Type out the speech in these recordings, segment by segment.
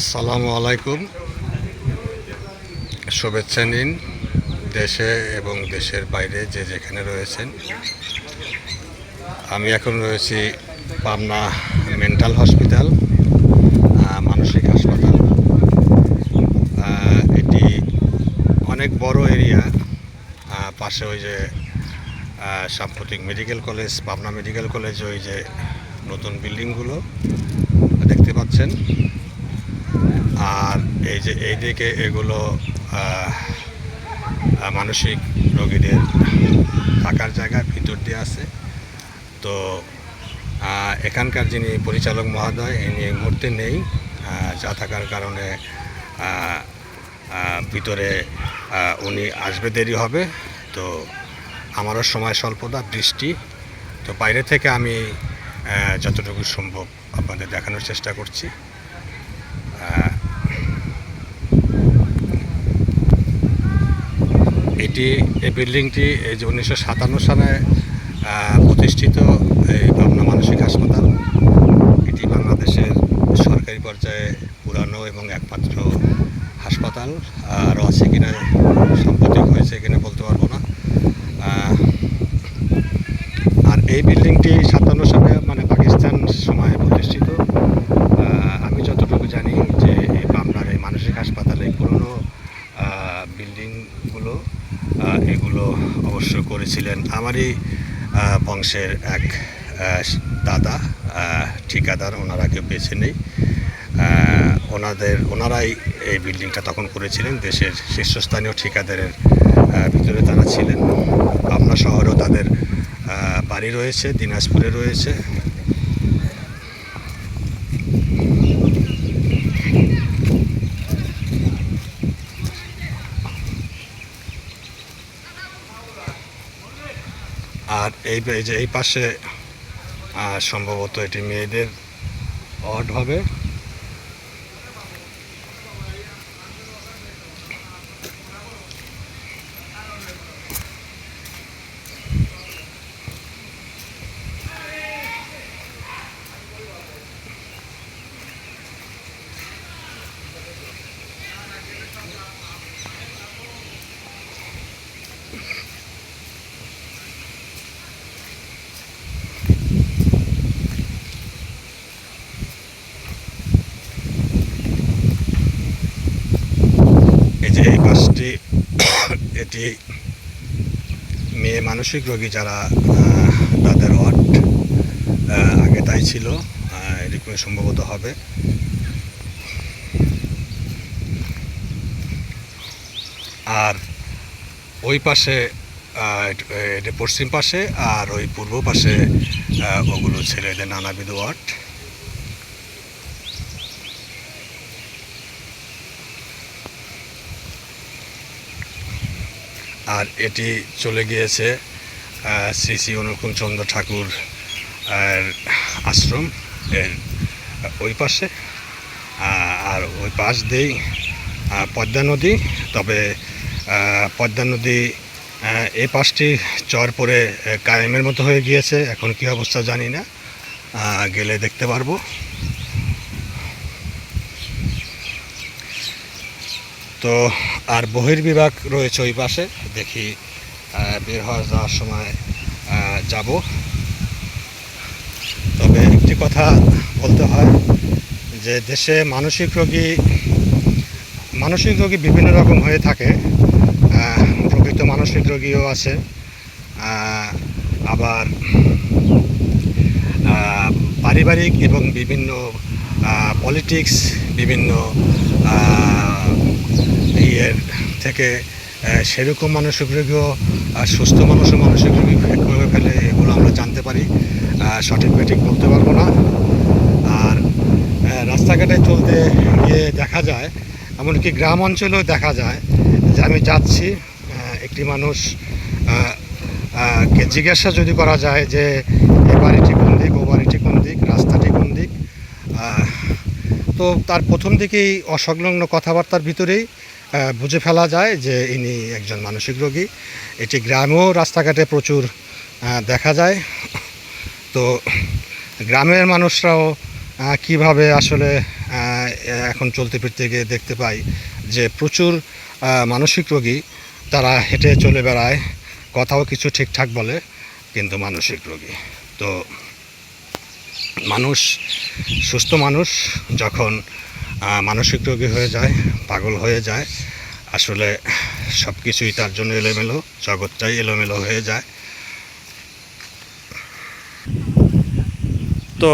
আসসালামু আলাইকুম। শুভেচ্ছা নিন দেশে এবং দেশের বাইরে যে যেখানে রয়েছেন। আমি এখন রয়েছি পাবনা মেন্টাল হসপিটাল মানসিক হাসপাতাল। এটি অনেক বড় এরিয়া। পাশে ওই যে সাম্প্রতিক medical college, Pabna medical college, ওই যে নতুন বিল্ডিংগুলো দেখতে পাচ্ছেন। আর এই যে এইদিকে এগুলো মানসিক রোগীদের থাকার জায়গা ভিতর দিয়ে আছে। তো এখানকার যিনি পরিচালক মহোদয়, ইনি এই মুহূর্তে নেই যা থাকার কারণে ভিতরে উনি আসবে দেরি হবে। তো আমারও সময় স্বল্পতা, বৃষ্টি। তো বাইরে থেকে আমি যতটুকু সম্ভব আপনাদের দেখানোর চেষ্টা করছি। এটি এই বিল্ডিংটি এই যে উনিশশো সাতান্ন সালে প্রতিষ্ঠিত, এই পাবনা মানসিক হাসপাতাল। এটি বাংলাদেশের সরকারি পর্যায়ে পুরানো এবং একমাত্র হাসপাতাল। আর আছে কিনা সাম্প্রতিক হয়েছে কিনা বলতে পারব না। আর এই বিল্ডিংটি সাতান্ন সালে মানে পাকিস্তান সময়ে প্রতিষ্ঠিত আহ, আমি যতটুকু জানি যে এই পাবনার এই মানসিক হাসপাতালে পুরনো বিল্ডিংগুলো আহ, এগুলো অবশ্য করেছিলেন আমারই বংশের এক দাদা ঠিকাদার, ওনারা কেউ বেছে নেই। ওনাদের, ওনারাই এই বিল্ডিংটা তখন করেছিলেন, দেশের শীর্ষস্থানীয় ঠিকাদারের ভিতরে তারা ছিলেন। পাবনা শহরেও তাদের বাড়ি রয়েছে, দিনাজপুরে রয়েছে। আর এই যে এই পাশে সম্ভবত এটি মেয়েদের অড হবে। বাসটি এটি মেয়ে মানসিক রোগী যারা তাদের ওয়ার্ড আগে তাই ছিল এরকম সম্ভবত হবে। আর ওই পাশে এটা পশ্চিম পাশে, আর ওই পূর্ব পাশে ওগুলো ছেলেদের নানাবিধ ওয়ার্ড। আর এটি চলে গিয়েছে শ্রী শ্রী অনুকূল চন্দ্র ঠাকুর আশ্রম এর ওই পাশে আর ওই পাশ দিয়েই পদ্মা নদী। তবে পদ্মা নদী এই পাশটি চর পরে কায়েমের মতো হয়ে গিয়েছে। এখন কি অবস্থা জানি না। গেলে দেখতে পারব। তো আর বহির্বিভাগ রয়েছে ওই পাশে, দেখি বের হওয়া যাওয়ার সময় যাব। তবে একটি কথা বলতে হয় যে দেশে মানসিক রোগী মানসিক রোগী বিভিন্ন রকম হয়ে থাকে। প্রকৃত মানসিক রোগীও আছে। আবার পারিবারিক এবং বিভিন্ন পলিটিক্স, বিভিন্ন ইয়ের থেকে সেরকম মানসিক রোগীও সুস্থ মানুষও মানসিক রোগী করে ফেলে এগুলো আমরা জানতে পারি। সঠিক বেঠিক বলতে পারব না। আর রাস্তাঘাটে চলতে গিয়ে দেখা যায়, এমনকি গ্রাম অঞ্চলেও দেখা যায় যে আমি যাচ্ছি একটি মানুষ কে জিজ্ঞাসা যদি করা যায় যে এই বাড়িটি কোন দিক, ও বাড়িটি কোন দিক, রাস্তাটি কোন দিক তো তার প্রথম দিকেই অসংলগ্ন কথাবার্তার ভিতরেই বুঝে ফেলা যায় যে ইনি একজন মানসিক রোগী। এটি গ্রামেও রাস্তাঘাটে প্রচুর দেখা যায়। তো গ্রামের মানুষরাও কীভাবে আসলে এখন চলতে ফিরতে গিয়ে দেখতে পাই যে প্রচুর মানসিক রোগী তারা হেঁটে চলে বেড়ায়। কথাও কিছু ঠিকঠাক বলে, কিন্তু মানসিক রোগী। তো মানুষ, সুস্থ মানুষ যখন মানসিক রোগী হয়ে যায়, পাগল হয়ে যায়। আসলে সব কিছুই তার জন্য এলোমেলো, জগৎটাই এলোমেলো হয়ে যায়। তো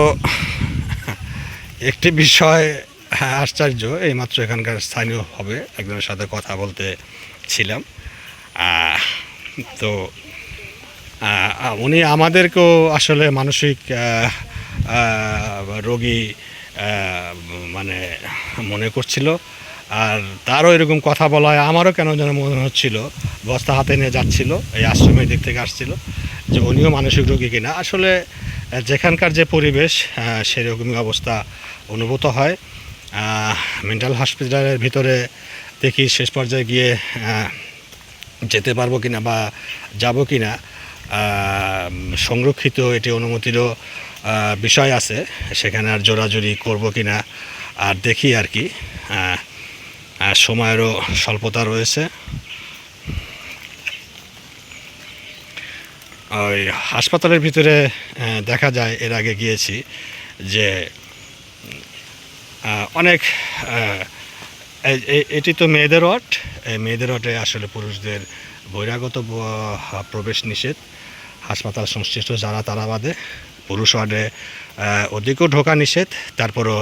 একটি বিষয় আশ্চর্য, এইমাত্র এখানকার স্থানীয় হবে, একজনের সাথে কথা বলতে ছিলাম। তো উনি আমাদেরকেও আসলে মানসিক রোগী মানে মনে করছিল। আর তারও এরকম কথা বলা হয়, আমারও কেন যেন মনে হচ্ছিল, বস্তা হাতে নিয়ে যাচ্ছিল, এই আশ্রমের দিক থেকে আসছিল, যে উনিও মানসিক রোগী কিনা। আসলে, যেখানকার যে পরিবেশ সেরকমই অবস্থা অনুভূত হয়। মেন্টাল হসপিটালের ভিতরে দেখি শেষ পর্যায়ে গিয়ে যেতে পারব কিনা বা যাব কিনা। সংরক্ষিত এটি অনুমতিরও বিষয় আছে, সেখানে আর জোরাজুরি করব কি না আর দেখি আর কি। সময়েরও স্বল্পতা রয়েছে। ওই হাসপাতালের ভিতরে দেখা যায়, এর আগে গিয়েছি যে অনেক এটি তো মেয়েদের ওয়ার্ড। এই মেয়েদের ওয়ার্ডে আসলে পুরুষদের বহিরাগত প্রবেশ নিষেধ। হাসপাতাল সংশ্লিষ্ট যারা, তারা বাদে। পুরুষ ওয়ার্ডে ওদিকেও ঢোকা নিষেধ, তারপরও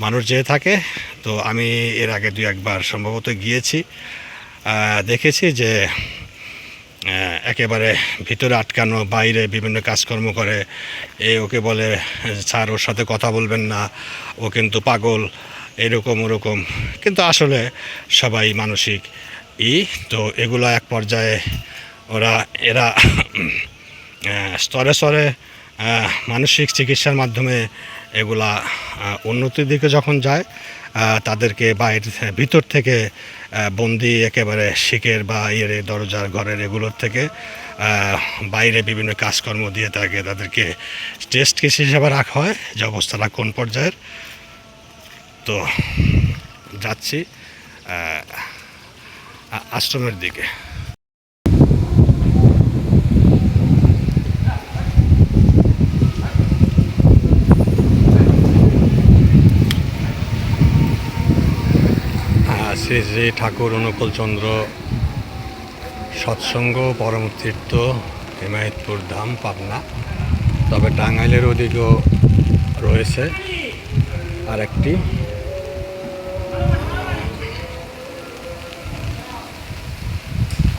মানুষ যেয়ে থাকে। তো আমি এর আগে দু একবার সম্ভবত গিয়েছি। দেখেছি যে একেবারে ভিতরে আটকানো, বাইরে বিভিন্ন কাজকর্ম করে। এ ওকে বলে, স্যার, ওর সাথে কথা বলবেন না। ও কিন্তু পাগল। এরকম ওরকম। কিন্তু আসলে সবাই মানসিক। ই, তো এগুলো এক পর্যায়ে ওরা, এরা স্তরে স্তরে মানসিক চিকিৎসার মাধ্যমে এগুলা উন্নতির দিকে যখন যায় তাদেরকে বাইরে ভিতর থেকে বন্দি একেবারে শিখের বা ইয়ের দরজার ঘরের এগুলোর থেকে বাইরে বিভিন্ন কাজকর্ম দিয়ে থাকে তাদেরকে টেস্ট কেস হিসাবে রাখা হয়, যে অবস্থাটা কোন পর্যায়ের। তো যাচ্ছি আশ্রমের দিকে। শ্রী শ্রী ঠাকুর অনুকূলচন্দ্র সৎসঙ্গ পরম তীর্থ হিমায়তপুর ধাম, পাবনা। তবে টাঙ্গাইলের ওদিকেও রয়েছে আর একটি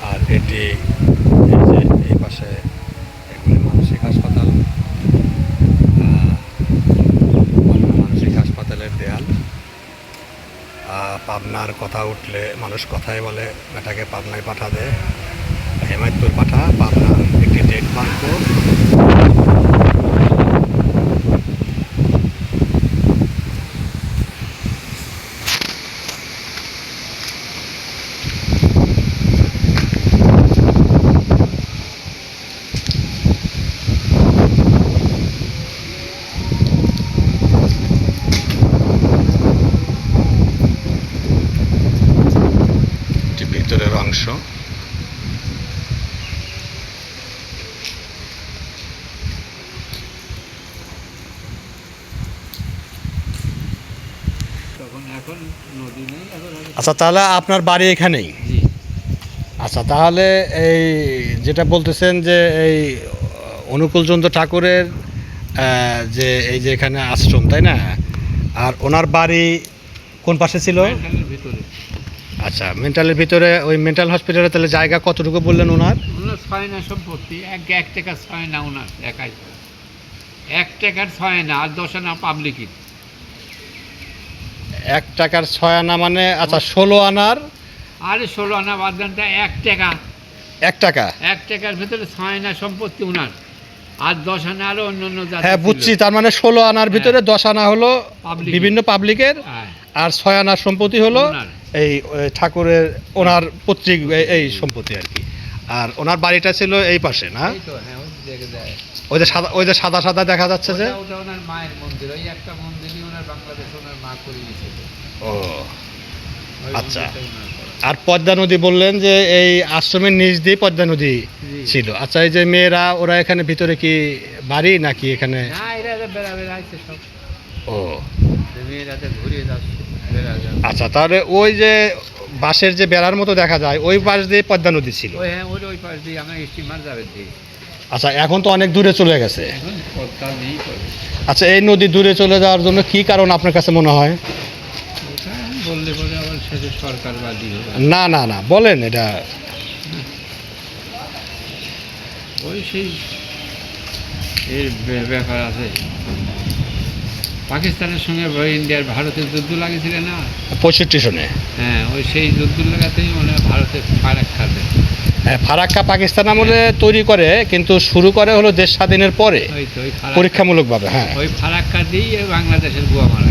আর এটি এই যে এই পাশে এগুলি মানসিক হাসপাতাল আহ, মানসিক হাসপাতালের দেয়াল আহ, পাবনার কথা উঠলে মানুষ কথাই বলে এটাকে পাবনায় পাঠা দেয় হেমায়তপুর পাঠা, পাবনা। একটি ডেট বাক্য একটি ভিতরের অংশ তখন এখন নদী নেই এখন আচ্ছা তাহলে আপনার বাড়ি এখানেই? আচ্ছা তাহলে এই যেটা বলতেছেন যে এই অনুকূলচন্দ্র ঠাকুরের যে এই যে এখানে আশ্রম তাই না? আর ওনার বাড়ি কোন পাশে ছিল? ভিতরে। আচ্ছা মেন্টালের ভিতরে ওই মেন্টাল হসপিটালে তাহলে জায়গা কতটুকু বললেন ওনার? ওনার ছয় না সম্পত্তি এক এক টাকা ছয় না ওনার একাই। এক টাকার ছয় না আর দশ আনা পাবলিকের এক টাকার ছয় আনা মানে আচ্ছা ষোলো আনার আরে ষোলো আনা বাদ দেনটা এক টাকা। এক টাকা? এক টাকার ভিতরে ছয় না সম্পত্তি ওনার আর দশ আনা আরও অন্য অন্য হ্যাঁ বুঝছি তার মানে ষোলো আনার ভিতরে দশ আনা হলো বিভিন্ন পাবলিকের হ্যাঁ, আর ছয় আনার সম্পত্তি হলো এই ঠাকুরের ওনার পৈতৃক এই- সম্পত্তি আর কি। আর ওনার বাড়িটা ছিল এই পাশে না? হ্যাঁ, ওই যে সাদা ওই যে সাদা সাদা দেখা যাচ্ছে যে? ওনার মায়ের মন্দির ওই একটা ওনার বাংলাদেশ ওনার মা করে গেছিল ও আচ্ছা। আর পদ্মা নদী বললেন যে এই আশ্রমের নিচ দিয়ে পদ্মা নদী ছিল। আচ্ছা এই যে মেয়েরা ওরা এখানে ভিতরে কি বাড়ি নাকি এখানে? ও। আচ্ছা তাহলে ওই যে বাঁশের যে বেড়ার মতো দেখা যায় ওই পাশ দিয়ে পদ্মা নদী ছিল? হ্যাঁ আচ্ছা এখন তো অনেক দূরে চলে গেছে। আচ্ছা এই নদী দূরে চলে যাওয়ার জন্য কি কারণ আপনার কাছে মনে হয়? বললে পরে আবার শেষে সরকার বাদী হবে না না না বলেন এটা। ওই সেই এর ব্যাপার আছে। পাকিস্তানের সঙ্গে ইন্ডিয়ার ভারতের যুদ্ধ লাগেছিল না? পঁয়ষট্টি সনে। হ্যাঁ ওই সেই যুদ্ধ লাগাতেই মনে হয় ভারতের ফারাক খাবে ফারাক্কা পাকিস্তান আমলে তৈরি করে কিন্তু শুরু করে হলো দেশ স্বাধীনের পরে পরীক্ষামূলকভাবে হ্যাঁ। ওই ফারাক্কা এই বাংলাদেশের গোয়া মারা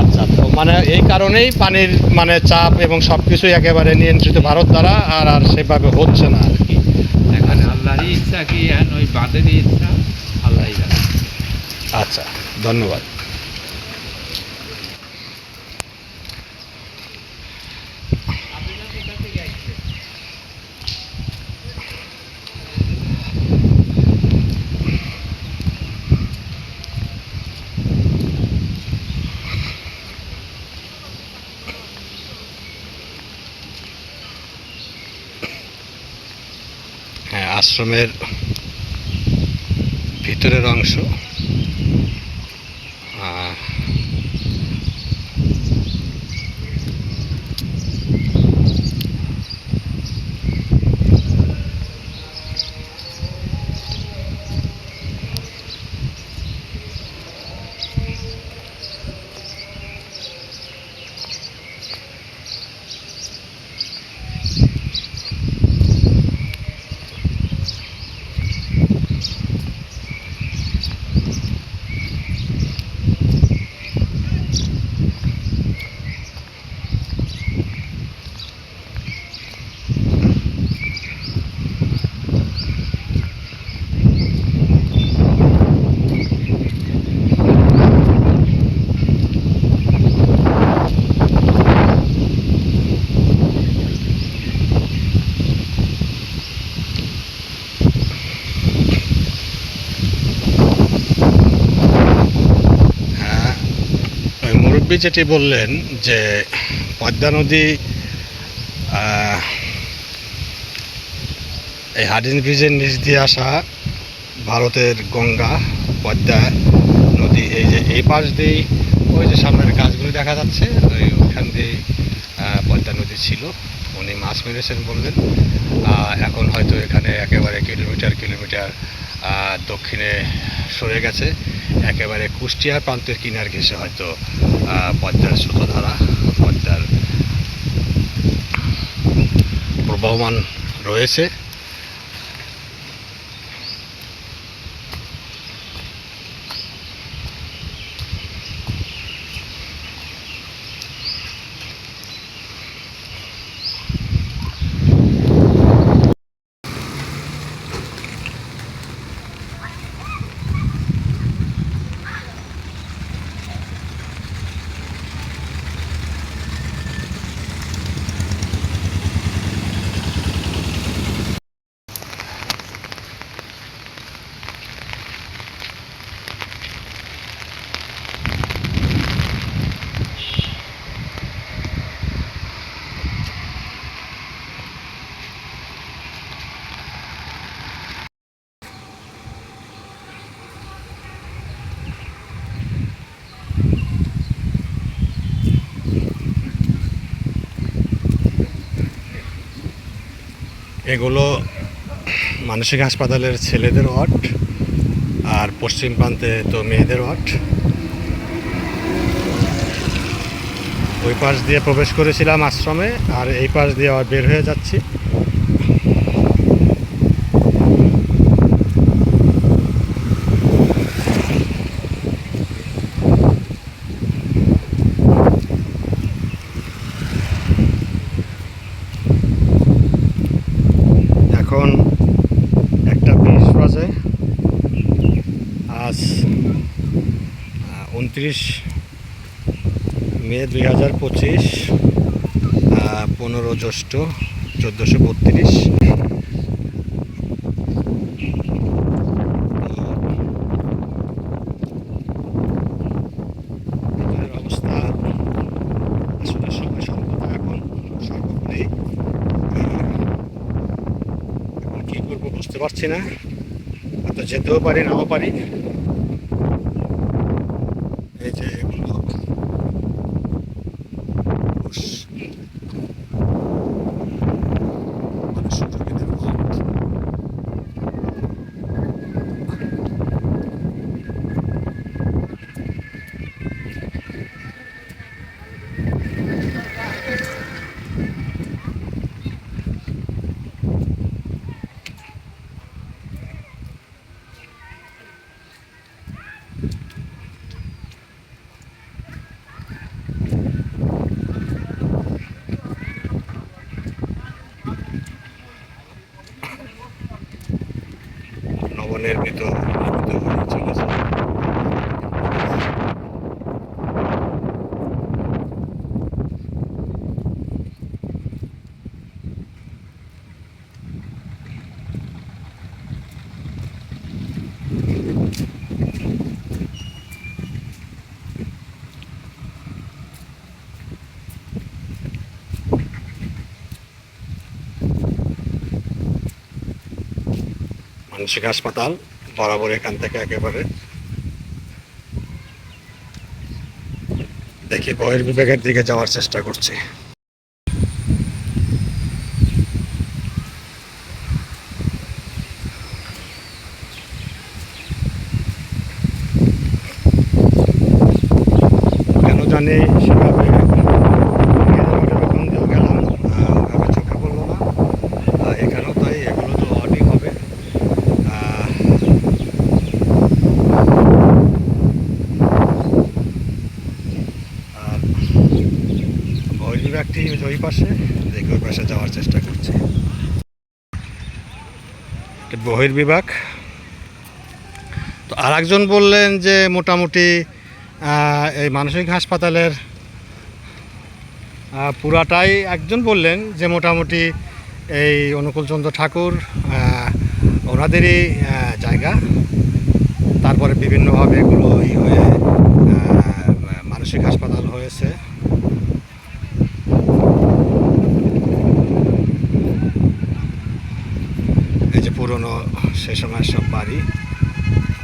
আচ্ছা তো মানে এই কারণেই পানির মানে চাপ এবং সব কিছুই একেবারে নিয়ন্ত্রিত ভারত দ্বারা আর আর সেভাবে হচ্ছে না আর কি। এখন আল্লাহরই ইচ্ছা কি এখন ওই বাঁধেরই ইচ্ছা আল্লাহই জানে। আচ্ছা ধন্যবাদ হ্যাঁ আশ্রমের ভিতরের অংশ আহ, হ্যাঁ ওই মুরব্বী যেটি বললেন যে পদ্মা নদী এই হাডিন ব্রিজের নিচ দিয়ে আসা ভারতের গঙ্গা, পদ্মা নদী, এই যে এই পাশ দিয়েই ওই যে সামনের গাছগুলি দেখা যাচ্ছে, ওই ওখান দিয়ে পদ্মা নদী ছিল। উনি মাছ মেরেছেন বললেন। এখন হয়তো এখানে একেবারে কিলোমিটার কিলোমিটার দক্ষিণে সরে গেছে। একেবারে কুষ্টিয়ার প্রান্তের কিনার ঘেসে হয়তো পদ্মার স্রোতধারা পদ্মার প্রবহমান রয়েছে। এগুলো মানসিক হাসপাতালের ছেলেদের ওয়ার্ড আর পশ্চিম প্রান্তে তো মেয়েদের ওয়ার্ড। ওই পাশ দিয়ে প্রবেশ করেছিলাম আশ্রমে আর এই পাশ দিয়ে আবার বের হয়ে যাচ্ছি এখন একটা বিশ বাজে আজ উনত্রিশ মে দুই হাজার পঁচিশ পনেরো জ্যৈষ্ঠ চোদ্দোশো বত্রিশ। বুঝতে পারছি না। হয়তো যেতেও পারি, নাও পারি এই যে এগুলো ঘুষ। মানে সুযোগীদের ভোট। নবনির্মিত নির্মিত হয়ে চলেছে মানসিক হাসপাতাল বরাবর এখান থেকে একেবারে। দেখি বহির বিভাগের দিকে যাওয়ার চেষ্টা করছি কেন জানি সেভাবে ওখান দিয়েও গেলাম আহ, ওভাবে চোখে পড়ল না আহ, এখানেও তাই এগুলো তো অডই হবে আহ, আর ওই বিভাগটি ওই পাশে দেখি ওই পাশে যাওয়ার চেষ্টা করছি এটা বহির্বিভাগ। তো আর একজন বললেন যে মোটামুটি এই মানসিক হাসপাতালের পুরাটাই একজন বললেন যে মোটামুটি এই অনুকূলচন্দ্র ঠাকুর ওনাদেরই জায়গা। তারপরে বিভিন্নভাবে এগুলো হয়ে মানসিক হাসপাতাল হয়েছে এই যে পুরনো সে সময় সব বাড়ি।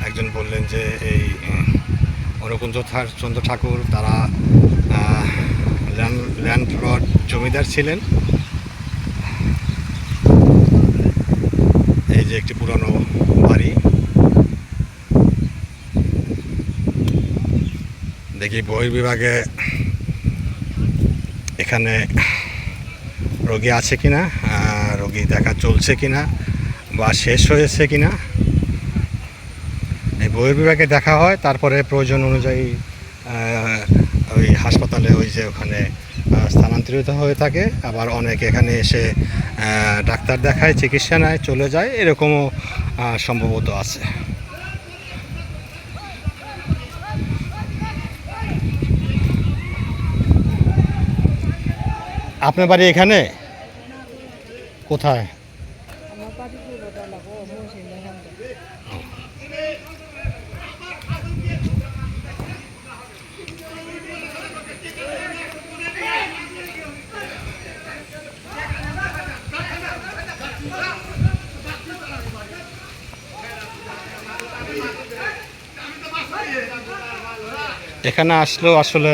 একজন বললেন যে, এই অনুকূঞ্জ চন্দ্র ঠাকুর, তারা ল্যান্ড লর্ড জমিদার ছিলেন। এই যে একটি পুরনো বাড়ি। দেখি বই বিভাগে এখানে রোগী আছে কিনা রোগী দেখা চলছে কিনা। বা শেষ হয়েছে কিনা, এই বহির্বিভাগে দেখা হয়। তারপরে প্রয়োজন অনুযায়ী ওই হাসপাতালে ওই যে ওখানে স্থানান্তরিত হয়ে থাকে। আবার অনেকে এখানে এসে ডাক্তার দেখায়, চিকিৎসা নেয়, চলে যায়। এরকমও সম্ভবত আছে। আপনার বাড়ি এখানে? কোথায়? এখানে আসলেও আসলে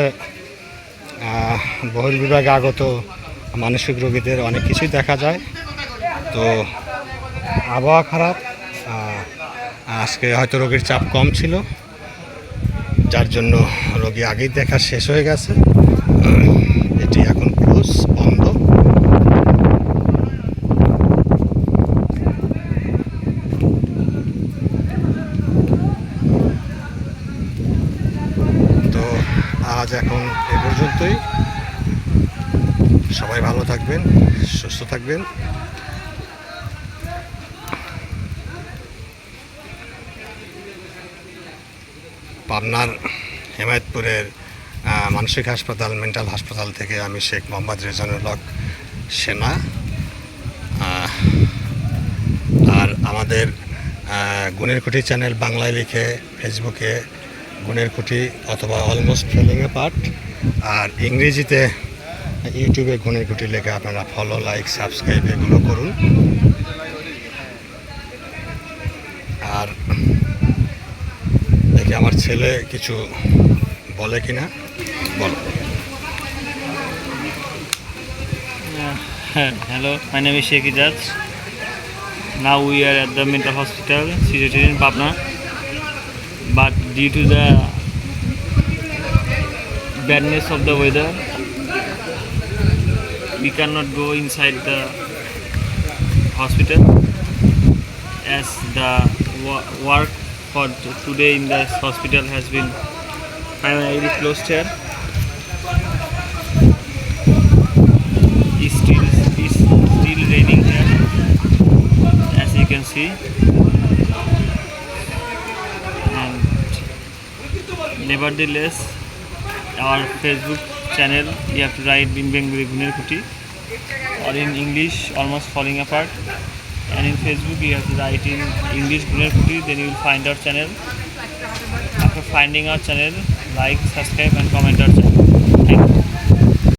বহির্বিভাগে আগত মানসিক রোগীদের অনেক কিছুই দেখা যায়। তো আবহাওয়া খারাপ আজকে হয়তো রোগীর চাপ কম ছিল, যার জন্য রোগী আগেই দেখা শেষ হয়ে গেছে। এটি এখন ক্লোজ বন্ধ তো আজ এখন এ পর্যন্তই সবাই ভালো থাকবেন সুস্থ থাকবেন। পাবনার হেমায়তপুরের মানসিক হাসপাতাল, মেন্টাল হাসপাতাল থেকে আমি শেখ মোহাম্মদ রেজানুল হক সেনা। আর আমাদের গুণের কুটি চ্যানেল বাংলায় লিখে ফেসবুকে গুণের কুটি অথবা অলমোস্ট ফেলিং এ পার্ট আর ইংরেজিতে ইউটিউবে গুনে গুটি লেখে আপনারা ফলো লাইক সাবস্ক্রাইব এগুলো করুন। আর দেখি আমার ছেলে কিছু বলে কি কিনা? বলো। Hello my name Sheikh Ijaz now we are at the mental hospital sagittarian Pabna but due to the badness of the weather we cannot go inside the hospital as the wo- work for today in the hospital has been primarily closed here. It's still it's still raining here as you can see and nevertheless our facebook channel you have to write in bengali guner kuti or in english almost falling apart and in facebook you have to write in english guner kuti then you will find our channel after finding our channel like subscribe and comment our channel thank you